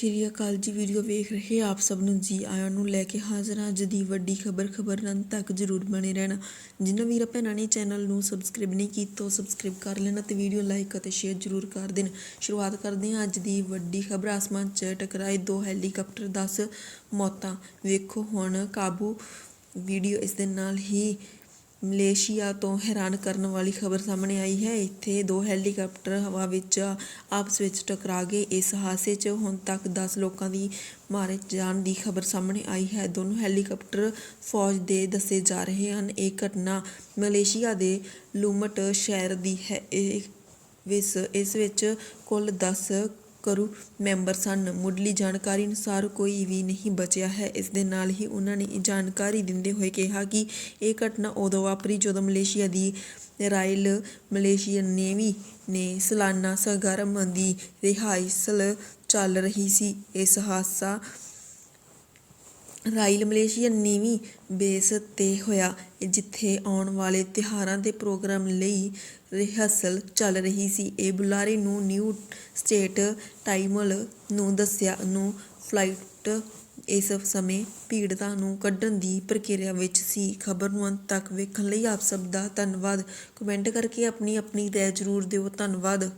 ਸ਼੍ਰੀ ਅਕਾਲ ਜੀ ਵੀਡੀਓ ਵੇਖ ਰਹੇ, ਆਪ ਸਭ ਨੂੰ ਜੀ ਆਇਆਂ ਨੂੰ ਲੈ ਕੇ ਹਾਜ਼ਰ ਹਾਂ। ਅੱਜ ਦੀ ਵੱਡੀ ਖਬਰ ਖਬਰ ਰਨ ਤੱਕ ਜਰੂਰ ਬਣੇ ਰਹਿਣਾ। ਜਿਨ੍ਹਾਂ ਵੀਰਾਂ ਭੈਣਾਂ ਨੇ ਚੈਨਲ ਨੂੰ ਸਬਸਕ੍ਰਾਈਬ ਨਹੀਂ ਕੀਤਾ, ਉਹ ਸਬਸਕ੍ਰਾਈਬ ਕਰ ਲੈਣਾ ਤੇ ਵੀਡੀਓ ਲਾਈਕ ਅਤੇ ਸ਼ੇਅਰ ਜਰੂਰ ਕਰ ਦੇਣ। ਸ਼ੁਰੂਆਤ ਕਰਦੇ ਹਾਂ ਅੱਜ ਦੀ ਵੱਡੀ ਖਬਰ। ਆਸਮਾਨ 'ਚ ਟਕਰਾਏ ਦੋ ਹੈਲੀਕਾਪਟਰ 10 ਮੌਤਾਂ। ਵੇਖੋ ਹੁਣ ਕਾਬੂ। ਵੀਡੀਓ ਇਸ ਦੇ ਨਾਲ ਹੀ ਮਲੇਸ਼ੀਆ ਤੋਂ ਹੈਰਾਨ ਕਰਨ ਵਾਲੀ ਖਬਰ ਸਾਹਮਣੇ ਆਈ ਹੈ। ਇੱਥੇ ਦੋ ਹੈਲੀਕਾਪਟਰ ਹਵਾ ਵਿੱਚ, ਆਪਸ ਵਿੱਚ ਟਕਰਾ ਗਏ। ਇਸ ਹਾਦਸੇ 'ਚ ਹੁਣ ਤੱਕ 10 ਲੋਕਾਂ ਦੀ ਮਾਰੇ ਜਾਣ ਦੀ ਖਬਰ ਸਾਹਮਣੇ ਆਈ ਹੈ। ਦੋਨੋਂ ਹੈਲੀਕਾਪਟਰ ਫੌਜ ਦੇ ਦੱਸੇ ਜਾ ਰਹੇ ਹਨ। ਇਹ ਘਟਨਾ ਮਲੇਸ਼ੀਆ ਦੇ ਲੂਮਟ ਸ਼ਹਿਰ ਦੀ ਹੈ। ਇਹ ਵਿਸ ਇਸ ਵਿੱਚ ਕੁੱਲ 10 ਕਰੂ। ਮੈਂਬਰ ਸਨ। ਮੁੱਢਲੀ ਜਾਣਕਾਰੀ ਅਨੁਸਾਰ ਕੋਈ ਵੀ ਨਹੀਂ ਬਚਿਆ ਹੈ। ਇਸ ਦੇ ਨਾਲ ਹੀ ਉਹਨਾਂ ਨੇ ਇਹ ਜਾਣਕਾਰੀ ਦਿੰਦੇ ਹੋਏ ਕਿਹਾ ਕਿ ਇਹ ਘਟਨਾ ਉਦੋਂ ਵਾਪਰੀ ਜਦੋਂ ਮਲੇਸ਼ੀਆ ਦੀ ਰਾਇਲ ਮਲੇਸ਼ੀਅਨ ਨੇਵੀ ਨੇ ਸਾਲਾਨਾ ਸਰਗਰਮ ਦੀ ਰਿਹਾਇਸਲ ਚੱਲ ਰਹੀ ਸੀ। ਇਸ ਹਾਦਸਾ ਰਾਇਲ ਮਲੇਸ਼ੀਆ ਨੀਵੀਂ ਬੇਸ ਤੇ ਹੋਇਆ, ਜਿੱਥੇ ਆਉਣ ਵਾਲੇ ਤਿਉਹਾਰਾਂ ਦੇ ਪ੍ਰੋਗਰਾਮ ਲਈ ਰਿਹਰਸਲ ਚੱਲ ਰਹੀ ਸੀ। ਇਹ ਬੁਲਾਰੇ ਨੂੰ ਨਿਊ ਸਟੇਟ ਟਾਈਮਲ ਨੂੰ ਦੱਸਿਆ, ਨੂੰ ਫਲਾਈਟ ਇਸ ਸਮੇਂ ਭੀੜਤਾ ਨੂੰ ਕੱਢਣ ਦੀ ਪ੍ਰਕਿਰਿਆ ਵਿੱਚ ਸੀ। ਖਬਰ ਨੂੰ ਅੰਤ ਤੱਕ ਵੇਖਣ ਲਈ ਆਪ ਸਭ ਦਾ ਧੰਨਵਾਦ। ਕਮੈਂਟ ਕਰਕੇ ਆਪਣੀ ਆਪਣੀ ਰਾਏ ਜ਼ਰੂਰ ਦਿਓ। ਧੰਨਵਾਦ।